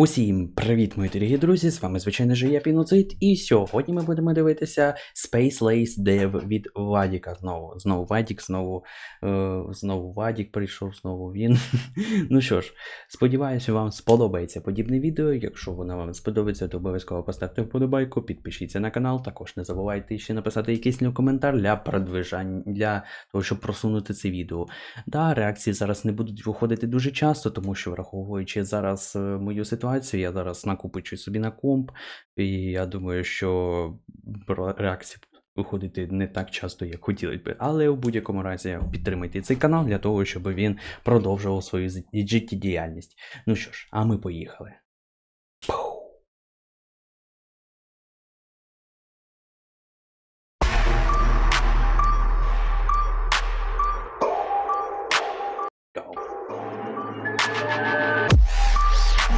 Усім привіт, мої дорогі друзі! З вами, звичайно ж, я Піноцид, і сьогодні ми будемо дивитися Space Lace Dev від Вадіка. Знову, знову Вадік, знову, е, знову Вадік прийшов, знову він. ну що ж, сподіваюся, вам сподобається подібне відео. Якщо воно вам сподобається, то обов'язково поставте вподобайку, підпишіться на канал. Також не забувайте ще написати якийсь коментар для продвижання, для того, щоб просунути це відео. Да, реакції зараз не будуть виходити дуже часто, тому що враховуючи зараз е, мою ситуацію, я зараз накупичу собі на комп, і я думаю, що реакції виходити не так часто, як хотілося би. Але у будь-якому разі підтримайте цей канал для того, щоб він продовжував свою з- життєдіяльність. Ну що ж, а ми поїхали.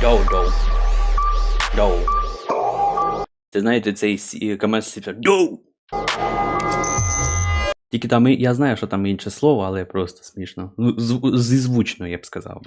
Доу, доу. Це знаєте, цей комент сіпер. Доу! Тільки там я знаю, що там інше слово, але просто смішно. Ну, я б сказав.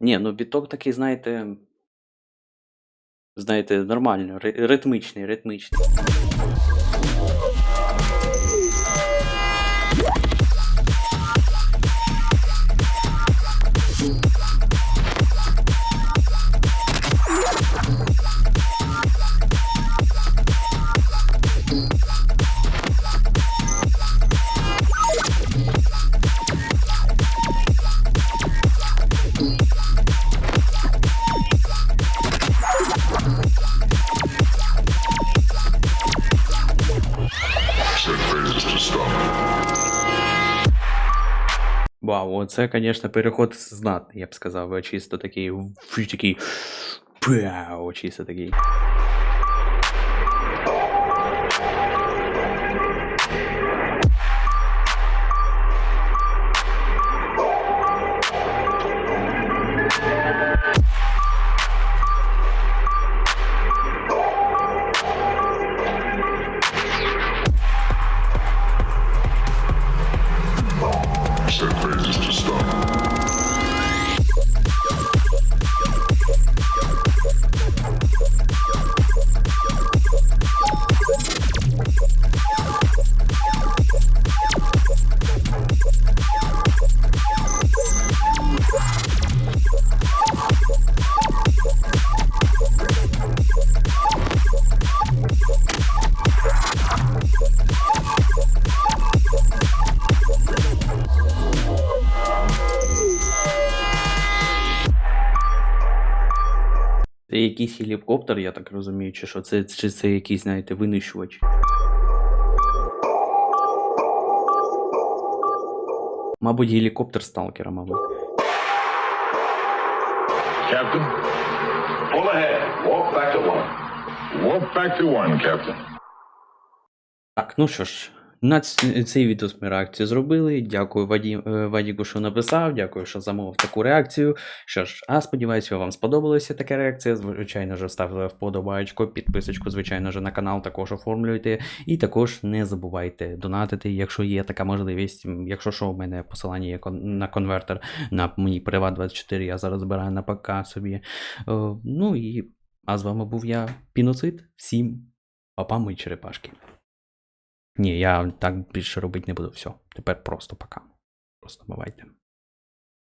Ні, ну біток такий, знаєте. Знаєте, нормально, ри- ритмичний, ритмичний. Вау, оце, звісно, переход знатний, я б сказав. Чисто такий. такий. Пау, чисто такий. Це якийсь гелікоптер, я так розумію, чи що це, чи це якийсь, знаєте, винищувач. Мабуть, гелікоптер сталкера, мабуть. Captain? Pull ahead. Walk back to one. Walk back to one, Captain. Так, ну що ж, на цей відос ми реакцію зробили. Дякую Ваді, е, Вадіку, що написав, дякую, що замовив таку реакцію. Що ж, а сподіваюся, вам сподобалася така реакція. Звичайно ж, ставте вподобайку, підписочку, звичайно ж, на канал також оформлюйте. І також не забувайте донатити, якщо є така можливість. Якщо що, у мене посилання є на конвертер на мій Приват 24, я зараз збираю на ПК собі. Е, ну і а з вами був я, Піноцид. Всім папа, ми черепашки. Ні, я так більше робити не буду. Все. Тепер просто пока. Просто бувайте.